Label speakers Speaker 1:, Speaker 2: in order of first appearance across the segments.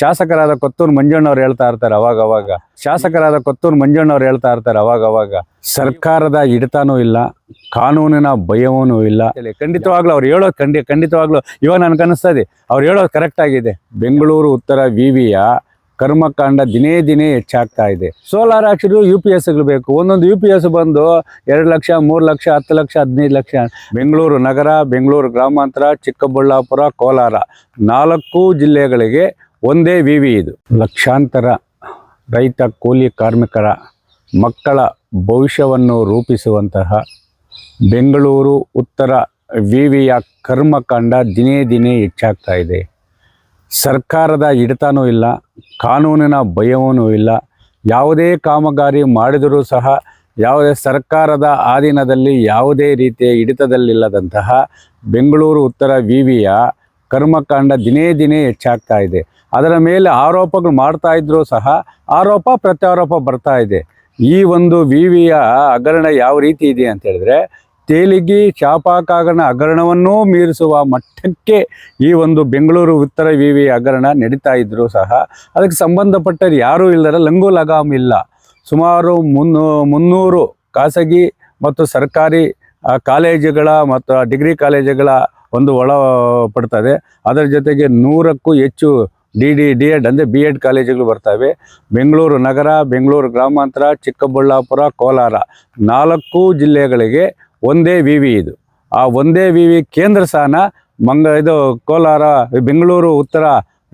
Speaker 1: ಶಾಸಕರಾದ ಕೊತ್ತೂರು ಮಂಜಣ್ಣವ್ರು ಹೇಳ್ತಾ ಇರ್ತಾರೆ ಅವಾಗ ಅವಾಗ. ಶಾಸಕರಾದ ಕೊತ್ತೂರು ಮಂಜಣ್ಣವ್ರು ಹೇಳ್ತಾ ಇರ್ತಾರೆ ಅವಾಗ ಅವಾಗ. ಸರ್ಕಾರದ ಹಿಡಿತಾನೂ ಇಲ್ಲ, ಕಾನೂನಿನ ಭಯವೂ ಇಲ್ಲ. ಖಂಡಿತವಾಗ್ಲೂ ಅವ್ರು ಹೇಳೋದು ಖಂಡಿ, ಖಂಡಿತವಾಗ್ಲೂ ಇವಾಗ ನನ್ಗೆ ಅನಿಸ್ತದೆ ಅವ್ರು ಹೇಳೋದು ಕರೆಕ್ಟ್ ಆಗಿದೆ. ಬೆಂಗಳೂರು ಉತ್ತರ ವಿವಿಯ ಕರ್ಮಕಾಂಡ ದಿನೇ ದಿನೇ ಹೆಚ್ಚಾಗ್ತಾ ಇದೆ. ಸೋಲಾರ್ ಹಾಕ್ಸಿದ್ರು ಯು ಪಿ ಎಸ್ಗಳು ಬೇಕು. ಒಂದೊಂದು ಯು ಪಿ ಎಸ್ ಬಂದು ಎರಡು ಲಕ್ಷ, ಮೂರು ಲಕ್ಷ, ಹತ್ತು ಲಕ್ಷ, ಹದಿನೈದು ಲಕ್ಷ. ಬೆಂಗಳೂರು ನಗರ, ಬೆಂಗಳೂರು ಗ್ರಾಮಾಂತರ, ಚಿಕ್ಕಬಳ್ಳಾಪುರ, ಕೋಲಾರ ನಾಲ್ಕು ಜಿಲ್ಲೆಗಳಿಗೆ ಒಂದೇ ವಿವಿ ಇದು. ಲಕ್ಷಾಂತರ ರೈತ, ಕೂಲಿ ಕಾರ್ಮಿಕರ ಮಕ್ಕಳ ಭವಿಷ್ಯವನ್ನು ರೂಪಿಸುವಂತಹ ಬೆಂಗಳೂರು ಉತ್ತರ ವಿವಿಯ ಕರ್ಮಕಾಂಡ ದಿನೇ ದಿನೇ ಹೆಚ್ಚಾಗ್ತಾ ಇದೆ. ಸರ್ಕಾರದ ಹಿಡಿತನೂ ಇಲ್ಲ, ಕಾನೂನಿನ ಭಯವೂ ಇಲ್ಲ. ಯಾವುದೇ ಕಾಮಗಾರಿ ಮಾಡಿದರೂ ಸಹ ಯಾವುದೇ ಸರ್ಕಾರದ ಆಧೀನದಲ್ಲಿ ಯಾವುದೇ ರೀತಿಯ ಹಿಡಿತದಲ್ಲಿಲ್ಲದಂತಹ ಬೆಂಗಳೂರು ಉತ್ತರ ವಿವಿಯ ಕರ್ಮಕಾಂಡ ದಿನೇ ದಿನೇ ಹೆಚ್ಚಾಗ್ತಾ ಇದೆ. ಅದರ ಮೇಲೆ ಆರೋಪಗಳು ಮಾಡ್ತಾ ಇದ್ರೂ ಸಹ ಆರೋಪ ಪ್ರತ್ಯಾರೋಪ ಬರ್ತಾ ಇದೆ. ಈ ಒಂದು ವಿವಿಯ ಹಗರಣ ಯಾವ ರೀತಿ ಇದೆ ಅಂತ ಹೇಳಿದ್ರೆ ತೇಲಿಗಿ ಚಾಪಾಕಾಗರಣ ಹಗರಣವನ್ನೂ ಮೀರಿಸುವ ಮಟ್ಟಕ್ಕೆ ಈ ಒಂದು ಬೆಂಗಳೂರು ಉತ್ತರ ವಿವಿ ಹಗರಣ ನಡೀತಾ ಇದ್ರೂ ಸಹ ಅದಕ್ಕೆ ಸಂಬಂಧಪಟ್ಟರು ಯಾರೂ ಇಲ್ಲದ ಲಂಗು ಲಗಾಮ್ ಇಲ್ಲ. ಸುಮಾರು ಮುನ್ನೂ ಮುನ್ನೂರು ಖಾಸಗಿ ಮತ್ತು ಸರ್ಕಾರಿ ಕಾಲೇಜುಗಳ ಮತ್ತು ಡಿಗ್ರಿ ಕಾಲೇಜುಗಳ ಒಂದು ಒಳ ಪಡ್ತದೆ ಅದರ ಜೊತೆಗೆ ನೂರಕ್ಕೂ ಹೆಚ್ಚು ಡಿ ಡಿ ಡಿ ಎಡ್ ಅಂದರೆ ಬಿ ಎಡ್ ಕಾಲೇಜುಗಳು ಬರ್ತವೆ. ಬೆಂಗಳೂರು ನಗರ, ಬೆಂಗಳೂರು ಗ್ರಾಮಾಂತರ, ಚಿಕ್ಕಬಳ್ಳಾಪುರ, ಕೋಲಾರ ನಾಲ್ಕು ಜಿಲ್ಲೆಗಳಿಗೆ ಒಂದೇ ವಿ ವಿ ಇದು. ಆ ಒಂದೇ ವಿ ವಿ ಕೇಂದ್ರ ಸ್ಥಾನ ಮಂಗ ಇದು ಕೋಲಾರ, ಬೆಂಗಳೂರು, ಉತ್ತರ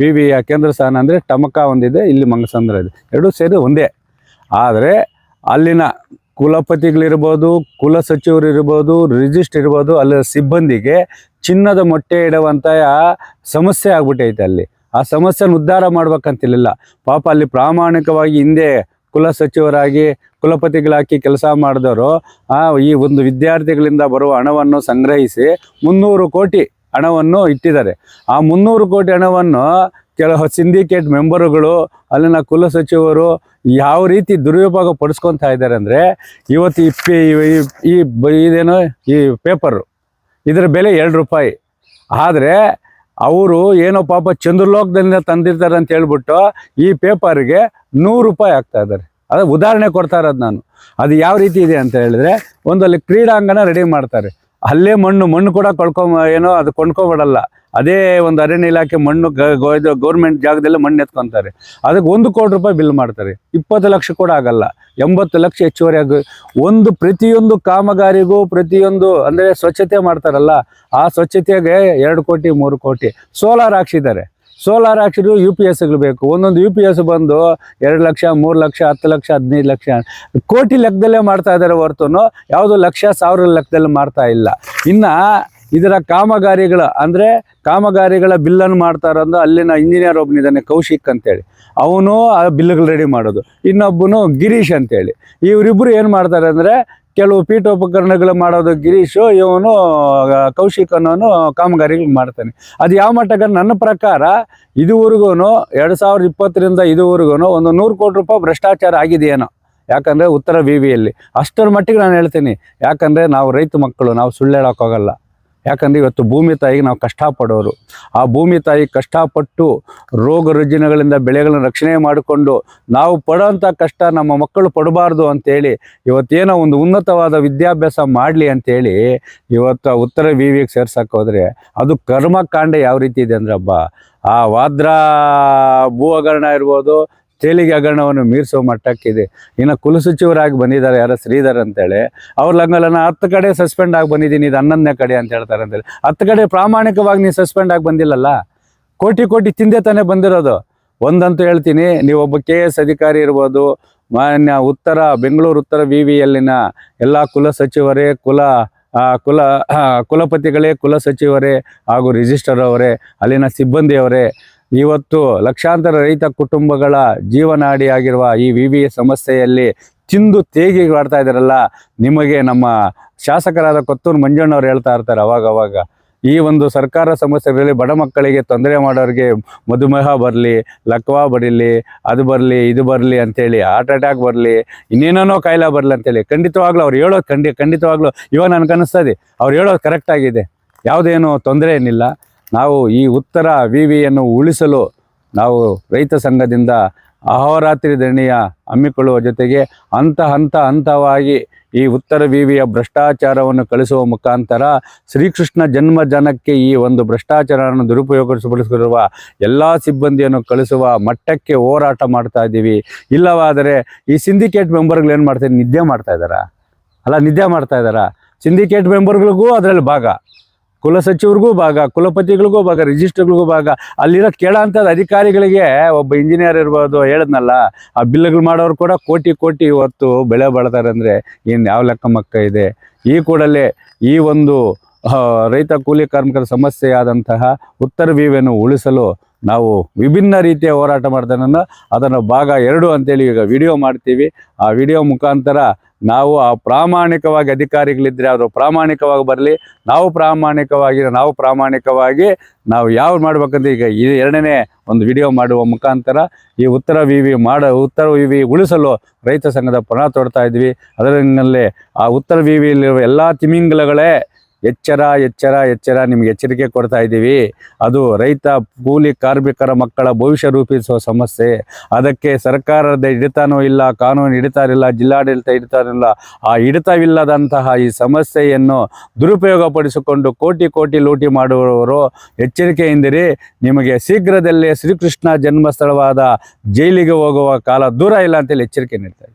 Speaker 1: ವಿ ವಿಯ ಕೇಂದ್ರ ಸ್ಥಾನ ಅಂದರೆ ಟಮಕ ಒಂದಿದೆ, ಇಲ್ಲಿ ಮಂಗಸಂದ್ರ ಇದೆ. ಎರಡೂ ಸೇರಿ ಒಂದೇ. ಆದರೆ ಅಲ್ಲಿನ ಕುಲಪತಿಗಳಿರ್ಬೋದು, ಕುಲ ಸಚಿವರು ಇರ್ಬೋದು ರಿಜಿಸ್ಟ್ರ್ ಇರ್ಬೋದು ಅಲ್ಲಿ ಸಿಬ್ಬಂದಿಗೆ ಚಿನ್ನದ ಮೊಟ್ಟೆ ಇಡುವಂಥ ಸಮಸ್ಯೆ ಆಗ್ಬಿಟ್ಟೈತೆ ಅಲ್ಲಿ. ಆ ಸಮಸ್ಯೆನ ಉದ್ಧಾರ ಮಾಡ್ಬೇಕಂತಿಲ್ಲ ಪಾಪ ಅಲ್ಲಿ ಪ್ರಾಮಾಣಿಕವಾಗಿ ಹಿಂದೆ ಕುಲ ಸಚಿವರಾಗಿ ಕುಲಪತಿಗಳಾಕಿ ಕೆಲಸ ಮಾಡಿದವರು, ಆ ಈ ಒಂದು ವಿದ್ಯಾರ್ಥಿಗಳಿಂದ ಬರುವ ಹಣವನ್ನು ಸಂಗ್ರಹಿಸಿ ಮುನ್ನೂರು ಕೋಟಿ ಹಣವನ್ನು ಇಟ್ಟಿದ್ದಾರೆ. ಆ ಮುನ್ನೂರು ಕೋಟಿ ಹಣವನ್ನು ಕೆಲವು ಸಿಂಡಿಕೇಟ್ ಮೆಂಬರುಗಳು, ಅಲ್ಲಿನ ಕುಲ ಸಚಿವರು ಯಾವ ರೀತಿ ದುರುಪಯೋಗ ಪಡಿಸ್ಕೊತಾ ಇದ್ದಾರೆ ಅಂದರೆ ಇವತ್ತು ಈ ಪೇ, ಈ- ಇದೇನೋ ಈ ಪೇಪರು ಇದರ ಬೆಲೆ ಎರಡು ರೂಪಾಯಿ. ಆದರೆ ಅವರು ಏನೋ ಪಾಪ ಚಂದ್ರಲೋಕದಿಂದ ತಂದಿರ್ತಾರೆ ಅಂತ ಹೇಳ್ಬಿಟ್ಟು ಈ ಪೇಪರ್ಗೆ ನೂರು ರೂಪಾಯಿ ಆಗ್ತಾ ಇದ್ದಾರೆ. ಅದು ಉದಾಹರಣೆ ಕೊಡ್ತಾ ಇರೋದು ನಾನು. ಅದು ಯಾವ ರೀತಿ ಇದೆ ಅಂತ ಹೇಳಿದ್ರೆ ಒಂದಲ್ಲಿ ಕ್ರೀಡಾಂಗಣ ರೆಡಿ ಮಾಡ್ತಾರೆ. ಅಲ್ಲೇ ಮಣ್ಣು ಮಣ್ಣು ಕೂಡ ಕಳ್ಕೊ, ಏನೋ ಅದು ಕೊಂಡ್ಕೊಬಿಡಲ್ಲ. ಅದೇ ಒಂದು ಅರಣ್ಯ ಇಲಾಖೆ ಮಣ್ಣು ಗೌರ್ಮೆಂಟ್ ಜಾಗದಲ್ಲಿ ಮಣ್ಣು ಎತ್ಕೊಂತಾರೆ. ಅದಕ್ಕೆ ಒಂದು ಕೋಟಿ ರೂಪಾಯಿ ಬಿಲ್ ಮಾಡ್ತಾರೆ. ಇಪ್ಪತ್ತು ಲಕ್ಷ ಕೂಡ ಆಗಲ್ಲ. ಎಂಬತ್ತು ಲಕ್ಷ ಹೆಚ್ಚುವರಿ ಆಗ, ಒಂದು ಪ್ರತಿಯೊಂದು ಕಾಮಗಾರಿಗೂ ಪ್ರತಿಯೊಂದು, ಅಂದರೆ ಸ್ವಚ್ಛತೆ ಮಾಡ್ತಾರಲ್ಲ, ಆ ಸ್ವಚ್ಛತೆಗೆ ಎರಡು ಕೋಟಿ, ಮೂರು ಕೋಟಿ. ಸೋಲಾರ್ ಹಾಕ್ಸಿದ್ದಾರೆ. ಸೋಲಾರ್ ಹಾಕ್ಸಿದ್ರು ಯು ಪಿ ಎಸ್ಗಳು ಬೇಕು. ಒಂದೊಂದು ಯು ಪಿ ಎಸ್ ಬಂದು ಎರಡು ಲಕ್ಷ, ಮೂರು ಲಕ್ಷ, ಹತ್ತು ಲಕ್ಷ, ಹದಿನೈದು ಲಕ್ಷ ಕೋಟಿ ಲೆಕ್ಕದಲ್ಲೇ ಮಾಡ್ತಾ ಇದ್ದಾರೆ ಹೊರತು ಯಾವುದು ಲಕ್ಷ, ಸಾವಿರ ಲೆಕ್ಕದಲ್ಲಿ ಮಾಡ್ತಾ ಇಲ್ಲ. ಇನ್ನು ಇದರ ಕಾಮಗಾರಿಗಳ ಅಂದರೆ ಕಾಮಗಾರಿಗಳ ಬಿಲ್ಲನ್ನು ಮಾಡ್ತಾ ಇರೋದು ಅಲ್ಲಿನ ಇಂಜಿನಿಯರ್ ಒಬ್ಬನಿದ್ದಾನೆ ಕೌಶಿಕ್ ಅಂತೇಳಿ. ಅವನು ಆ ಬಿಲ್ಗಳು ರೆಡಿ ಮಾಡೋದು. ಇನ್ನೊಬ್ಬನು ಗಿರೀಶ್ ಅಂತೇಳಿ. ಇವರಿಬ್ಬರು ಏನು ಮಾಡ್ತಾರೆ ಅಂದರೆ ಕೆಲವು ಪೀಠೋಪಕರಣಗಳು ಮಾಡೋದು ಗಿರೀಶು, ಇವನು ಕೌಶಿಕ ಅನ್ನೋನು ಕಾಮಗಾರಿಗಳು ಮಾಡ್ತಾನೆ. ಅದು ಯಾವ ಮಟ್ಟಕ್ಕೆ? ನನ್ನ ಪ್ರಕಾರ ಇದುವರೆಗೂ ಎರಡು ಸಾವಿರದ ಇಪ್ಪತ್ತರಿಂದ ಇದುವರೆಗೂ ಒಂದು ನೂರು ಕೋಟಿ ರೂಪಾಯಿ ಭ್ರಷ್ಟಾಚಾರ ಆಗಿದೆಯೇನೋ. ಯಾಕಂದರೆ ಉತ್ತರ ವಿ ವಿಯಲ್ಲಿ ಅಷ್ಟರ ಮಟ್ಟಿಗೆ ನಾನು ಹೇಳ್ತೀನಿ. ಯಾಕಂದರೆ ನಾವು ರೈತ ಮಕ್ಕಳು, ನಾವು ಸುಳ್ಳು ಹೇಳೋಕೆ ಹೋಗಲ್ಲ ಯಾಕಂದರೆ ಇವತ್ತು ಭೂಮಿ ತಾಯಿಗೆ ನಾವು ಕಷ್ಟಪಡೋರು. ಆ ಭೂಮಿ ತಾಯಿ ಕಷ್ಟಪಟ್ಟು ರೋಗ ರುಜಿನಗಳಿಂದ ಬೆಳೆಗಳನ್ನು ರಕ್ಷಣೆ ಮಾಡಿಕೊಂಡು ನಾವು ಪಡೋಂಥ ಕಷ್ಟ ನಮ್ಮ ಮಕ್ಕಳು ಪಡಬಾರ್ದು ಅಂತೇಳಿ ಇವತ್ತೇನೋ ಒಂದು ಉನ್ನತವಾದ ವಿದ್ಯಾಭ್ಯಾಸ ಮಾಡಲಿ ಅಂತೇಳಿ ಇವತ್ತು ಉತ್ತರ ವಿ ವಿಗೆ ಸೇರ್ಸಕ್ಕೆ ಹೋದರೆ ಅದು ಕರ್ಮಕಾಂಡ ಯಾವ ರೀತಿ ಇದೆ ಅಂದ್ರೆ ಆ ವಾದ್ರಾ ಭೂ ಹಗರಣ ಇರ್ಬೋದು ತೇಲಿಗೆ ಹಗರಣವನ್ನು ಮೀರಿಸೋ ಮಟ್ಟಕ್ಕಿದೆ. ಇನ್ನು ಕುಲಸಚಿವರಾಗಿ ಬಂದಿದ್ದಾರೆ ಯಾರೋ ಶ್ರೀಧರ್ ಅಂತೇಳಿ. ಅವ್ರ ಲಂಗಲ್ಲ ನಾನು ಹತ್ತು ಕಡೆ ಸಸ್ಪೆಂಡ್ ಆಗಿ ಬಂದಿದ್ದೀನಿ, ಇದು ಹನ್ನೊಂದನೇ ಕಡೆ ಅಂತ ಹೇಳ್ತಾರೆ ಅಂತೇಳಿ. ಹತ್ತು ಕಡೆ ಪ್ರಾಮಾಣಿಕವಾಗಿ ನೀವು ಸಸ್ಪೆಂಡ್ ಆಗಿ ಬಂದಿಲ್ಲಲ್ಲ? ಕೋಟಿ ಕೋಟಿ ತಿಂದೆ ತಾನೇ ಬಂದಿರೋದು. ಒಂದಂತೂ ಹೇಳ್ತೀನಿ ನೀವೊಬ್ಬ ಕೆ ಎಸ್ ಅಧಿಕಾರಿ ಇರ್ಬೋದು, ಮಾನ್ಯ ಉತ್ತರ, ಬೆಂಗಳೂರು ಉತ್ತರ ವಿ ವಿಯಲ್ಲಿನ ಎಲ್ಲ ಕುಲ ಸಚಿವರೇ, ಕುಲ ಕುಲ ಕುಲಪತಿಗಳೇ, ಕುಲ ಸಚಿವರೇ ಹಾಗೂ ರಿಜಿಸ್ಟರ್ ಅವರೇ, ಅಲ್ಲಿನ ಸಿಬ್ಬಂದಿಯವರೇ ಇವತ್ತು ಲಕ್ಷಾಂತರ ರೈತ ಕುಟುಂಬಗಳ ಜೀವನಾಡಿಯಾಗಿರುವ ಈ ವಿ ವಿ ಸಮಸ್ಯೆಯಲ್ಲಿ ತಿಂದು ತೇಗಿ ಆಡ್ತಾ ಇದ್ದಾರಲ್ಲ, ನಿಮಗೆ ನಮ್ಮ ಶಾಸಕರಾದ ಕೊತ್ತೂರು ಮಂಜಣ್ಣವ್ರು ಹೇಳ್ತಾ ಇರ್ತಾರೆ ಅವಾಗ ಅವಾಗ. ಈ ಒಂದು ಸರ್ಕಾರ ಸಮಸ್ಯೆಗಳಲ್ಲಿ ಬಡ ಮಕ್ಕಳಿಗೆ ತೊಂದರೆ ಮಾಡೋರಿಗೆ ಮಧುಮೇಹ ಬರಲಿ, ಲಕ್ವಾ ಬರಲಿ, ಅದು ಬರಲಿ, ಇದು ಬರಲಿ ಅಂತೇಳಿ, ಹಾರ್ಟ್ ಅಟ್ಯಾಕ್ ಬರಲಿ, ಇನ್ನೇನೇನೋ ಕಾಯಿಲೆ ಬರಲಿ ಅಂತೇಳಿ ಖಂಡಿತವಾಗ್ಲೂ ಅವ್ರು ಹೇಳೋದು ಖಂಡಿ, ಖಂಡಿತವಾಗ್ಲೂ ಇವಾಗ ನನಗೆ ಅನಿಸ್ತದೆ ಅವ್ರು ಹೇಳೋದು ಕರೆಕ್ಟಾಗಿದೆ ಯಾವುದೇನು ತೊಂದರೆ ಏನಿಲ್ಲ. ನಾವು ಈ ಉತ್ತರ ವಿವಿಯನ್ನು ಉಳಿಸಲು ನಾವು ರೈತ ಸಂಘದಿಂದ ಅಹೋರಾತ್ರಿ ಧರಣಿಯ ಹಮ್ಮಿಕೊಳ್ಳುವ ಜೊತೆಗೆ ಹಂತ ಹಂತ ಹಂತವಾಗಿ ಈ ಉತ್ತರ ವಿವಿಯ ಭ್ರಷ್ಟಾಚಾರವನ್ನು ಕಳಿಸುವ ಮುಖಾಂತರ ಶ್ರೀಕೃಷ್ಣ ಜನ್ಮ ಜನಕ್ಕೆ ಈ ಒಂದು ಭ್ರಷ್ಟಾಚಾರವನ್ನು ದುರುಪಯೋಗಪಡಿಸಿರುವ ಎಲ್ಲ ಸಿಬ್ಬಂದಿಯನ್ನು ಕಳಿಸುವ ಮಟ್ಟಕ್ಕೆ ಹೋರಾಟ ಮಾಡ್ತಾ ಇದ್ದೀವಿ. ಇಲ್ಲವಾದರೆ ಈ ಸಿಂಡಿಕೇಟ್ ಮೆಂಬರ್ಗಳು ಏನು ಮಾಡ್ತಾರೆ ನಿದ್ದೆ ಮಾಡ್ತಾ ಇದ್ದಾರಾ? ಅಲ್ಲ, ನಿದ್ದೆ ಮಾಡ್ತಾ ಇದ್ದಾರಾ? ಸಿಂಡಿಕೇಟ್ ಮೆಂಬರ್ಗಳಿಗೂ ಅದರಲ್ಲಿ ಭಾಗ. ಕುಲಸಚಿವರಿಗೂ ಭಾಗ, ಕುಲಪತಿಗಳಿಗೂ ಭಾಗ ರಿಜಿಸ್ಟ್ರಿಗಳಿಗೂ ಭಾಗ. ಅಲ್ಲಿರೋ ಕೇಳೋಂಥ ಅಧಿಕಾರಿಗಳಿಗೆ ಒಬ್ಬ ಇಂಜಿನಿಯರ್ ಇರ್ಬೋದು ಹೇಳಿದ್ನಲ್ಲ, ಆ ಬಿಲ್ಗಳು ಮಾಡೋರು ಕೂಡ ಕೋಟಿ ಕೋಟಿ ಇವತ್ತು ಬೆಳೆ ಬಾಳ್ತಾರೆ ಅಂದರೆ ಇನ್ನು ಯಾವ ಲೆಕ್ಕ ಮಕ್ಕ ಇದೆ? ಈ ಕೂಡಲೇ ಈ ಒಂದು ರೈತ ಕೂಲಿ ಕಾರ್ಮಿಕರ ಸಮಸ್ಯೆಯಾದಂತಹ ಉತ್ತರ ವಿವೆಯನ್ನು ಉಳಿಸಲು ನಾವು ವಿಭಿನ್ನ ರೀತಿಯ ಹೋರಾಟ ಮಾಡ್ತಾನನ್ನು ಅದನ್ನು ಭಾಗ ಎರಡು ಅಂತೇಳಿ ಈಗ ವಿಡಿಯೋ ಮಾಡ್ತೀವಿ. ಆ ವಿಡಿಯೋ ಮುಖಾಂತರ ನಾವು ಆ ಪ್ರಾಮಾಣಿಕವಾಗಿ ಅಧಿಕಾರಿಗಳಿದ್ರೆ ಅವರು ಪ್ರಾಮಾಣಿಕವಾಗಿ ಬರಲಿ, ನಾವು ಪ್ರಾಮಾಣಿಕವಾಗಿ ನಾವು ಪ್ರಾಮಾಣಿಕವಾಗಿ ನಾವು ಯಾವ ಮಾಡ್ಬೇಕಂದ್ರೆ ಈಗ ಈ ಎರಡನೇ ಒಂದು ವಿಡಿಯೋ ಮಾಡುವ ಮುಖಾಂತರ ಈ ಉತ್ತರ ವಿವಿ ಮಾಡ, ಉತ್ತರ ವಿವಿ ಉಳಿಸಲು ರೈತ ಸಂಘದ ಪಣ ತೊಡ್ತಾ ಇದ್ವಿ. ಅದರಲ್ಲೇ ಆ ಉತ್ತರ ವಿವಿಯಲ್ಲಿರುವ ಎಲ್ಲ ತಿಮಿಂಗಲಗಳೇ ಎಚ್ಚರ ಎಚ್ಚರ ಎಚ್ಚರ ನಿಮ್ಗೆ ಎಚ್ಚರಿಕೆ ಕೊಡ್ತಾ ಇದ್ದೀವಿ. ಅದು ರೈತ, ಕೂಲಿ, ಕಾರ್ಮಿಕರ ಮಕ್ಕಳ ಭವಿಷ್ಯ ರೂಪಿಸುವ ಸಮಸ್ಯೆ. ಅದಕ್ಕೆ ಸರ್ಕಾರದ ಹಿಡಿತಾನೂ ಇಲ್ಲ, ಕಾನೂನು ಹಿಡಿತಾರಿಲ್ಲ ಜಿಲ್ಲಾಡಳಿತ ಹಿಡಿತಾರಿಲ್ಲ ಆ ಹಿಡಿತವಿಲ್ಲದಂತಹ ಈ ಸಮಸ್ಯೆಯನ್ನು ದುರುಪಯೋಗಪಡಿಸಿಕೊಂಡು ಕೋಟಿ ಕೋಟಿ ಲೂಟಿ ಮಾಡುವವರು ಎಚ್ಚರಿಕೆಯಿಂದಿರಿ. ನಿಮಗೆ ಶೀಘ್ರದಲ್ಲೇ ಶ್ರೀಕೃಷ್ಣ ಜನ್ಮಸ್ಥಳವಾದ ಜೈಲಿಗೆ ಹೋಗುವ ಕಾಲ ದೂರ ಇಲ್ಲ ಅಂತೇಳಿ ಎಚ್ಚರಿಕೆ ನೀಡ್ತಾರೆ